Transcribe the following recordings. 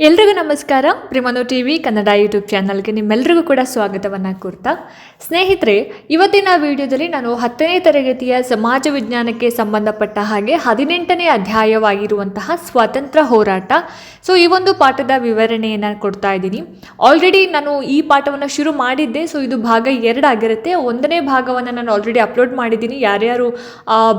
ಎಲ್ರಿಗೂ ನಮಸ್ಕಾರ. ಪ್ರಿಮನು ಟಿ ವಿ ಕನ್ನಡ ಯೂಟ್ಯೂಬ್ ಚಾನಲ್ಗೆ ನಿಮ್ಮೆಲ್ಲರಿಗೂ ಕೂಡ ಸ್ವಾಗತವನ್ನು ಕೋರ್ತಾ. ಸ್ನೇಹಿತರೆ, ಇವತ್ತಿನ ವಿಡಿಯೋದಲ್ಲಿ ನಾನು ಹತ್ತನೇ ತರಗತಿಯ ಸಮಾಜ ವಿಜ್ಞಾನಕ್ಕೆ ಸಂಬಂಧಪಟ್ಟ ಹಾಗೆ ಹದಿನೆಂಟನೇ ಅಧ್ಯಾಯವಾಗಿರುವಂತಹ ಸ್ವಾತಂತ್ರ್ಯ ಹೋರಾಟ. ಸೊ ಈ ಒಂದು ಪಾಠದ ವಿವರಣೆಯನ್ನು ಕೊಡ್ತಾ ಇದ್ದೀನಿ. ಆಲ್ರೆಡಿ ನಾನು ಈ ಪಾಠವನ್ನು ಶುರು ಮಾಡಿದ್ದೆ. ಸೊ ಇದು ಭಾಗ ಎರಡು ಆಗಿರುತ್ತೆ. ಒಂದನೇ ಭಾಗವನ್ನು ನಾನು ಆಲ್ರೆಡಿ ಅಪ್ಲೋಡ್ ಮಾಡಿದ್ದೀನಿ. ಯಾರ್ಯಾರು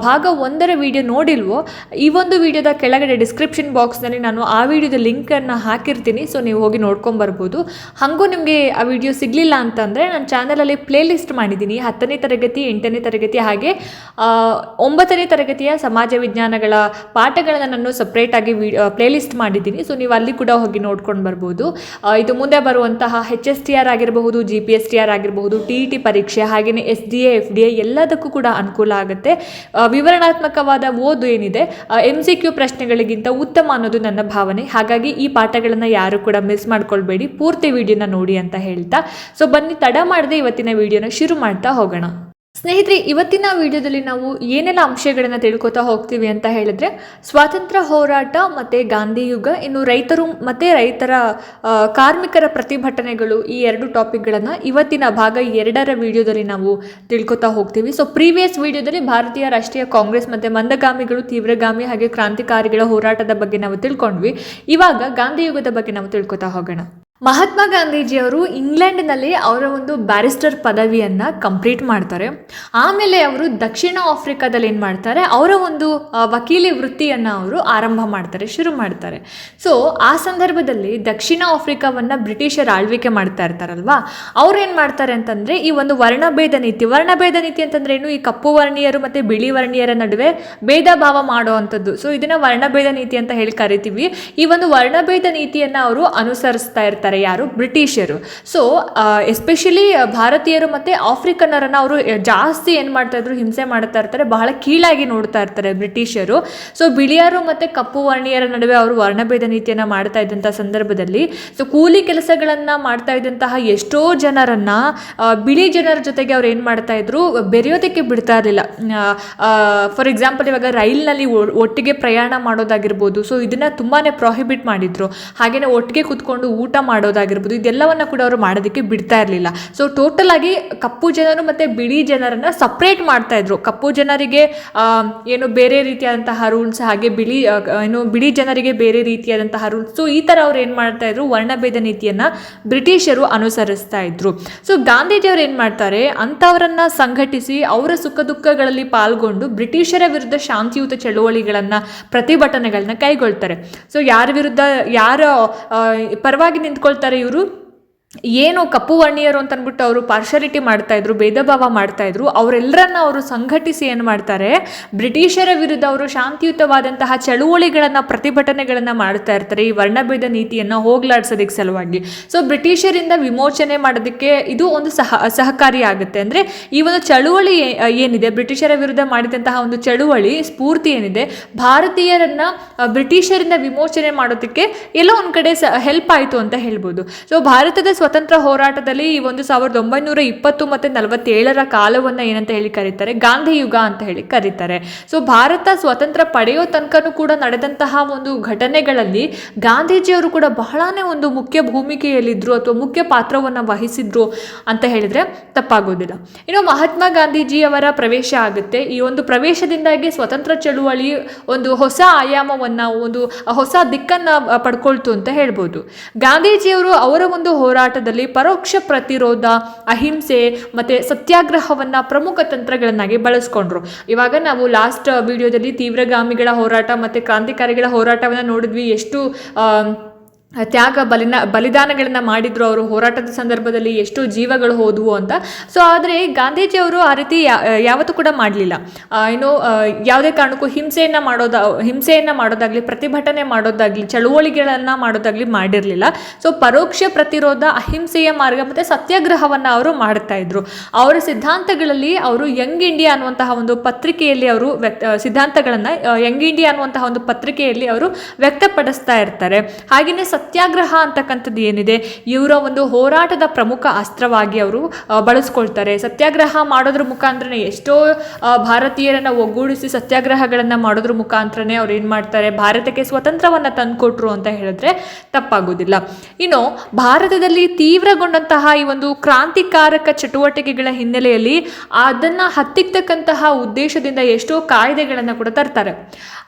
ಭಾಗ ಒಂದರ ವಿಡಿಯೋ ನೋಡಿಲ್ವೋ, ಈ ಒಂದು ವಿಡಿಯೋದ ಕೆಳಗಡೆ ಡಿಸ್ಕ್ರಿಪ್ಷನ್ ಬಾಕ್ಸ್ನಲ್ಲಿ ನಾನು ಆ ವಿಡಿಯೋದ ಲಿಂಕನ್ನು ಹಾಕಿರ್ತೀನಿ ಸೊ ನೀವು ಹೋಗಿ ನೋಡ್ಕೊಂಬರ್ಬೋದು. ಹಾಗೂ ನಿಮಗೆ ಆ ವಿಡಿಯೋ ಸಿಗಲಿಲ್ಲ ಅಂತಂದರೆ ನಾನು ಚಾನಲಲ್ಲಿ ಪ್ಲೇಲಿಸ್ಟ್ ಮಾಡಿದ್ದೀನಿ. ಹತ್ತನೇ ತರಗತಿ, ಎಂಟನೇ ತರಗತಿ ಹಾಗೆ ಒಂಬತ್ತನೇ ತರಗತಿಯ ಸಮಾಜ ವಿಜ್ಞಾನಗಳ ಪಾಠಗಳನ್ನು ನಾನು ಸಪ್ರೇಟಾಗಿ ವಿ ಪ್ಲೇಲಿಸ್ಟ್ ಮಾಡಿದ್ದೀನಿ. ಸೊ ನೀವು ಅಲ್ಲಿ ಕೂಡ ಹೋಗಿ ನೋಡ್ಕೊಂಡು ಬರ್ಬೋದು ಇದು ಮುಂದೆ ಬರುವಂತಹ ಹೆಚ್ ಎಸ್ ಟಿ ಆರ್ ಆಗಿರಬಹುದು G P S T R ಆಗಿರಬಹುದು ಟಿ ಇ ಟಿ ಪರೀಕ್ಷೆ ಹಾಗೆಯೇ S D A F D A ಎಲ್ಲದಕ್ಕೂ ಕೂಡ ಅನುಕೂಲ ಆಗುತ್ತೆ. ವಿವರಣಾತ್ಮಕವಾದ ಓದು ಏನಿದೆ ಎಂ ಸಿ ಕ್ಯೂ ಪ್ರಶ್ನೆಗಳಿಗಿಂತ ಉತ್ತಮ ಅನ್ನೋದು ನನ್ನ ಭಾವನೆ. ಹಾಗಾಗಿ ಈ ಪಾಠಗಳನ್ನು ಯಾರು ಕೂಡ ಮಿಸ್ ಮಾಡ್ಕೊಳ್ಬೇಡಿ. ಪೂರ್ತಿ ವಿಡಿಯೋನ ನೋಡಿ ಅಂತ ಹೇಳ್ತಾ. ಸೊ ಬನ್ನಿ, ತಡ ಮಾಡದೆ ಇವತ್ತಿನ ವಿಡಿಯೋನ ಶುರು ಮಾಡ್ತಾ ಹೋಗೋಣ. ಸ್ನೇಹಿತರೆ, ಇವತ್ತಿನ ವಿಡಿಯೋದಲ್ಲಿ ನಾವು ಏನೆಲ್ಲ ಅಂಶಗಳನ್ನು ತಿಳ್ಕೊತಾ ಹೋಗ್ತೀವಿ ಅಂತ ಹೇಳಿದ್ರೆ, ಸ್ವಾತಂತ್ರ್ಯ ಹೋರಾಟ ಮತ್ತು ಗಾಂಧಿ ಯುಗ, ಇನ್ನು ರೈತರು ಮತ್ತು ರೈತರ ಕಾರ್ಮಿಕರ ಪ್ರತಿಭಟನೆಗಳು ಈ ಎರಡು ಟಾಪಿಕ್ಗಳನ್ನು ಇವತ್ತಿನ ಭಾಗ ಎರಡರ ವಿಡಿಯೋದಲ್ಲಿ ನಾವು ತಿಳ್ಕೊತಾ ಹೋಗ್ತೀವಿ. ಸೊ ಪ್ರೀವಿಯಸ್ ವಿಡಿಯೋದಲ್ಲಿ ಭಾರತೀಯ ರಾಷ್ಟ್ರೀಯ ಕಾಂಗ್ರೆಸ್ ಮತ್ತು ಮಂದಗಾಮಿಗಳು, ತೀವ್ರಗಾಮಿ ಹಾಗೆ ಕ್ರಾಂತಿಕಾರಿಗಳ ಹೋರಾಟದ ಬಗ್ಗೆ ನಾವು ತಿಳ್ಕೊಂಡ್ವಿ. ಇವಾಗ ಗಾಂಧಿ ಯುಗದ ಬಗ್ಗೆ ನಾವು ತಿಳ್ಕೊತಾ ಹೋಗೋಣ. ಮಹಾತ್ಮ ಗಾಂಧೀಜಿಯವರು ಇಂಗ್ಲೆಂಡ್ನಲ್ಲಿ ಅವರ ಒಂದು ಬ್ಯಾರಿಸ್ಟರ್ ಪದವಿಯನ್ನು ಕಂಪ್ಲೀಟ್ ಮಾಡ್ತಾರೆ. ಆಮೇಲೆ ಅವರು ದಕ್ಷಿಣ ಆಫ್ರಿಕಾದಲ್ಲಿ ಏನು ಮಾಡ್ತಾರೆ? ಅವರ ಒಂದು ವಕೀಲಿ ವೃತ್ತಿಯನ್ನು ಅವರು ಆರಂಭ ಮಾಡ್ತಾರೆ, ಶುರು ಮಾಡ್ತಾರೆ. ಸೊ ಆ ಸಂದರ್ಭದಲ್ಲಿ ದಕ್ಷಿಣ ಆಫ್ರಿಕಾವನ್ನು ಬ್ರಿಟಿಷರು ಆಳ್ವಿಕೆ ಮಾಡ್ತಾ ಇರ್ತಾರಲ್ವಾ? ಅವ್ರು ಏನು ಮಾಡ್ತಾರೆ ಅಂತಂದರೆ, ಈ ಒಂದು ವರ್ಣಭೇದ ನೀತಿ ವರ್ಣಭೇದ ನೀತಿ ಅಂತಂದ್ರೆ ಏನು? ಈ ಕಪ್ಪು ವರ್ಣೀಯರು ಮತ್ತು ಬಿಳಿ ವರ್ಣೀಯರ ನಡುವೆ ಭೇದ ಭಾವ ಮಾಡುವಂಥದ್ದು. ಸೊ ಇದನ್ನು ವರ್ಣಭೇದ ನೀತಿ ಅಂತ ಹೇಳಿ ಕರಿತೀವಿ. ಈ ಒಂದು ವರ್ಣಭೇದ ನೀತಿಯನ್ನು ಅವರು ಅನುಸರಿಸ್ತಾ ಇರ್ತಾರೆ. ಯಾರು? ಬ್ರಿಟಿಷರು. ಸೊ ಎಸ್ಪೆಷಲಿ ಭಾರತೀಯರು ಮತ್ತು ಆಫ್ರಿಕನ್ನರನ್ನು ಅವರು ಜಾಸ್ತಿ ಏನು ಮಾಡ್ತಾ ಇದ್ರು, ಹಿಂಸೆ ಮಾಡ್ತಾ ಇರ್ತಾರೆ, ಬಹಳ ಕೀಳಾಗಿ ನೋಡ್ತಾ ಇರ್ತಾರೆ ಬ್ರಿಟಿಷರು. ಸೊ ಬಿಳಿಯರು ಮತ್ತು ಕಪ್ಪು ವರ್ಣೀಯರ ನಡುವೆ ಅವರು ವರ್ಣಭೇದ ನೀತಿಯನ್ನು ಮಾಡ್ತಾ ಇದ್ದಂಥ ಸಂದರ್ಭದಲ್ಲಿ ಸೊ ಕೂಲಿ ಕೆಲಸಗಳನ್ನು ಮಾಡ್ತಾ ಇದ್ದಂತಹ ಎಷ್ಟೋ ಜನರನ್ನ ಬಿಳಿ ಜನರ ಜೊತೆಗೆ ಅವ್ರು ಏನು ಮಾಡ್ತಾ ಇದ್ರು, ಬೆರೆಯೋದಕ್ಕೆ ಬಿಡ್ತಾ ಇರಲಿಲ್ಲ. ಫಾರ್ ಎಕ್ಸಾಂಪಲ್ ಇವಾಗ ರೈಲ್ನಲ್ಲಿ ಒಟ್ಟಿಗೆ ಪ್ರಯಾಣ ಮಾಡೋದಾಗಿರ್ಬೋದು. ಸೊ ಇದನ್ನ ತುಂಬಾನೇ ಪ್ರಾಹಿಬಿಟ್ ಮಾಡಿದ್ರು. ಹಾಗೆಯೇ ಒಟ್ಟಿಗೆ ಕುತ್ಕೊಂಡು ಊಟ ಮಾಡೋದಾಗಿರ್ಬೋದು, ಇದೆಲ್ಲವನ್ನ ಕೂಡ ಅವರು ಮಾಡೋದಕ್ಕೆ ಬಿಡ್ತಾ ಇರಲಿಲ್ಲ. ಸೊ ಟೋಟಲ್ ಆಗಿ ಕಪ್ಪು ಜನರು ಮತ್ತೆ ಬಿಳಿ ಜನರನ್ನ ಸಪ್ರೇಟ್ ಮಾಡ್ತಾ ಇದ್ರು. ಕಪ್ಪು ಜನರಿಗೆ ಏನು ಬೇರೆ ರೀತಿಯಾದಂತಹ ರೂಲ್ಸ್ ಹಾಗೆ ಬಿಳಿ ಏನು ಬಿಳಿ ಜನರಿಗೆ ಬೇರೆ ರೀತಿಯಾದಂತಹ ರೂಲ್ಸ್ ಸೊ ಈ ತರ ಅವ್ರು ಏನು ಮಾಡ್ತಾ ಇದ್ರು, ವರ್ಣಭೇದ ನೀತಿಯನ್ನ ಬ್ರಿಟಿಷರು ಅನುಸರಿಸ್ತಾ ಇದ್ರು. ಸೊ ಗಾಂಧೀಜಿಯವರು ಏನು ಮಾಡ್ತಾರೆ, ಅಂಥವರನ್ನ ಸಂಘಟಿಸಿ ಅವರ ಸುಖ ದುಃಖಗಳಲ್ಲಿ ಪಾಲ್ಗೊಂಡು ಬ್ರಿಟಿಷರ ವಿರುದ್ಧ ಶಾಂತಿಯುತ ಚಳುವಳಿಗಳನ್ನ, ಪ್ರತಿಭಟನೆಗಳನ್ನ ಕೈಗೊಳ್ತಾರೆ. ಸೊ ಯಾರ ವಿರುದ್ಧ, ಯಾರ ಪರವಾಗಿ ಪರವಾಗಿ ನಿಂತ್ಕೊಳ್ತಾರೆ ಇವರು. ಏನು ಕಪ್ಪು ವರ್ಣೀಯರು ಅಂತ ಅವರು ಪಾರ್ಶಾಲಿಟಿ ಮಾಡ್ತಾ ಇದ್ರು ಭೇದ ಭಾವ ಮಾಡ್ತಾ ಇದ್ರು ಅವರೆಲ್ಲರನ್ನ ಅವರು ಸಂಘಟಿಸಿ ಏನು ಮಾಡ್ತಾರೆ? ಬ್ರಿಟಿಷರ ವಿರುದ್ಧ ಅವರು ಶಾಂತಿಯುತವಾದಂತಹ ಚಳುವಳಿಗಳನ್ನ, ಪ್ರತಿಭಟನೆಗಳನ್ನ ಮಾಡ್ತಾ ಇರ್ತಾರೆ, ಈ ವರ್ಣಭೇದ ನೀತಿಯನ್ನ ಹೋಗ್ಲಾಡ್ಸೋದಕ್ಕೆ ಸಲುವಾಗಿ. ಸೊ ಬ್ರಿಟಿಷರಿಂದ ವಿಮೋಚನೆ ಮಾಡೋದಕ್ಕೆ ಇದು ಒಂದು ಸಹ ಸಹಕಾರಿ ಆಗುತ್ತೆ. ಅಂದ್ರೆ ಈ ಒಂದು ಚಳುವಳಿ ಏನಿದೆ? ಬ್ರಿಟಿಷರ ವಿರುದ್ಧ ಮಾಡಿದಂತಹ ಒಂದು ಚಳುವಳಿ, ಸ್ಫೂರ್ತಿ ಏನಿದೆ? ಭಾರತೀಯರನ್ನ ಬ್ರಿಟಿಷರಿಂದ ವಿಮೋಚನೆ ಮಾಡೋದಕ್ಕೆ ಎಲ್ಲೋ ಒಂದ್ ಕಡೆ ಹೆಲ್ಪ್ ಆಯಿತು ಅಂತ ಹೇಳ್ಬೋದು. ಸೊ ಭಾರತದ ಸ್ವತಂತ್ರ ಹೋರಾಟದಲ್ಲಿ ಈ ಒಂದು ಸಾವಿರದ ಒಂಬೈನೂರ ಇಪ್ಪತ್ತು ಮತ್ತು ನಲವತ್ತೇಳರ ಕಾಲವನ್ನು ಏನಂತ ಹೇಳಿ ಕರೀತಾರೆ? ಗಾಂಧಿ ಯುಗ ಅಂತ ಹೇಳಿ ಕರೀತಾರೆ. ಸೊ ಭಾರತ ಸ್ವತಂತ್ರ ಪಡೆಯೋ ತನಕನೂ ಕೂಡ ನಡೆದಂತಹ ಒಂದು ಘಟನೆಗಳಲ್ಲಿ ಗಾಂಧೀಜಿಯವರು ಕೂಡ ಬಹಳನೇ ಒಂದು ಮುಖ್ಯ ಭೂಮಿಕೆಯಲ್ಲಿದ್ದರು ಅಥವಾ ಮುಖ್ಯ ಪಾತ್ರವನ್ನು ವಹಿಸಿದ್ರು ಅಂತ ಹೇಳಿದರೆ ತಪ್ಪಾಗೋದಿಲ್ಲ. ಇನ್ನು ಮಹಾತ್ಮ ಗಾಂಧೀಜಿಯವರ ಪ್ರವೇಶ ಆಗುತ್ತೆ. ಈ ಒಂದು ಪ್ರವೇಶದಿಂದಾಗಿ ಸ್ವತಂತ್ರ ಚಳುವಳಿ ಒಂದು ಹೊಸ ಆಯಾಮವನ್ನು, ಒಂದು ಹೊಸ ದಿಕ್ಕನ್ನು ಪಡ್ಕೊಳ್ತು ಅಂತ ಹೇಳ್ಬೋದು. ಗಾಂಧೀಜಿಯವರು ಅವರ ಒಂದು ಹೋರಾಟದಲ್ಲಿ ಪರೋಕ್ಷ ಪ್ರತಿರೋಧ, ಅಹಿಂಸೆ ಮತ್ತೆ ಸತ್ಯಾಗ್ರಹವನ್ನ ಪ್ರಮುಖ ತಂತ್ರಗಳನ್ನಾಗಿ ಬಳಸ್ಕೊಂಡ್ರು. ಇವಾಗ ನಾವು ಲಾಸ್ಟ್ ವಿಡಿಯೋದಲ್ಲಿ ತೀವ್ರಗಾಮಿಗಳ ಹೋರಾಟ ಮತ್ತೆ ಕ್ರಾಂತಿಕಾರಿಗಳ ಹೋರಾಟವನ್ನ ನೋಡಿದ್ವಿ. ಎಷ್ಟು ತ್ಯಾಗ ಬಲಿನ, ಬಲಿದಾನಗಳನ್ನು ಮಾಡಿದ್ರು ಅವರು, ಹೋರಾಟದ ಸಂದರ್ಭದಲ್ಲಿ ಎಷ್ಟು ಜೀವಗಳು ಹೋದವು ಅಂತ. ಸೊ ಆದರೆ ಗಾಂಧೀಜಿಯವರು ಆ ರೀತಿ ಯಾವತ್ತೂ ಕೂಡ ಮಾಡಲಿಲ್ಲ. ಏನು ಯಾವುದೇ ಕಾರಣಕ್ಕೂ ಹಿಂಸೆಯನ್ನು ಮಾಡೋದ, ಹಿಂಸೆಯನ್ನು ಮಾಡೋದಾಗಲಿ, ಪ್ರತಿಭಟನೆ ಮಾಡೋದಾಗಲಿ, ಚಳುವಳಿಗಳನ್ನು ಮಾಡೋದಾಗಲಿ ಮಾಡಿರಲಿಲ್ಲ. ಸೊ ಪರೋಕ್ಷ ಪ್ರತಿರೋಧ, ಅಹಿಂಸೆಯ ಮಾರ್ಗ ಮತ್ತು ಸತ್ಯಾಗ್ರಹವನ್ನು ಅವರು ಮಾಡ್ತಾ ಇದ್ರು. ಅವರ ಸಿದ್ಧಾಂತಗಳಲ್ಲಿ ಅವರು ಯಂಗ್ ಇಂಡಿಯಾ ಅನ್ನುವಂತಹ ಒಂದು ಪತ್ರಿಕೆಯಲ್ಲಿ ಅವರು ವ್ಯಕ್ತ ಸಿದ್ಧಾಂತಗಳನ್ನು ಯಂಗ್ ಇಂಡಿಯಾ ಅನ್ನುವಂತಹ ಒಂದು ಪತ್ರಿಕೆಯಲ್ಲಿ ಅವರು ವ್ಯಕ್ತಪಡಿಸ್ತಾ ಇರ್ತಾರೆ. ಹಾಗೆಯೇ ಸತ್ಯಾಗ್ರಹ ಅಂತಕ್ಕಂಥದ್ದು ಏನಿದೆ? ಇವರ ಒಂದು ಹೋರಾಟದ ಪ್ರಮುಖ ಅಸ್ತ್ರವಾಗಿ ಅವರು ಬಳಸ್ಕೊಳ್ತಾರೆ. ಸತ್ಯಾಗ್ರಹ ಮಾಡೋದ್ರ ಮುಖಾಂತರನೇ ಎಷ್ಟೋ ಭಾರತೀಯರನ್ನ ಒಗ್ಗೂಡಿಸಿ ಸತ್ಯಾಗ್ರಹಗಳನ್ನು ಮಾಡೋದ್ರ ಮುಖಾಂತರನೇ ಅವ್ರು ಏನು ಮಾಡ್ತಾರೆ? ಭಾರತಕ್ಕೆ ಸ್ವತಂತ್ರವನ್ನು ತಂದುಕೊಟ್ರು ಅಂತ ಹೇಳಿದ್ರೆ ತಪ್ಪಾಗೋದಿಲ್ಲ. ಇನ್ನು ಭಾರತದಲ್ಲಿ ತೀವ್ರಗೊಂಡಂತಹ ಈ ಒಂದು ಕ್ರಾಂತಿಕಾರಕ ಚಟುವಟಿಕೆಗಳ ಹಿನ್ನೆಲೆಯಲ್ಲಿ ಅದನ್ನು ಹತ್ತಿಕ್ತಕ್ಕಂತಹ ಉದ್ದೇಶದಿಂದ ಎಷ್ಟೋ ಕಾಯ್ದೆಗಳನ್ನು ಕೂಡ ತರ್ತಾರೆ.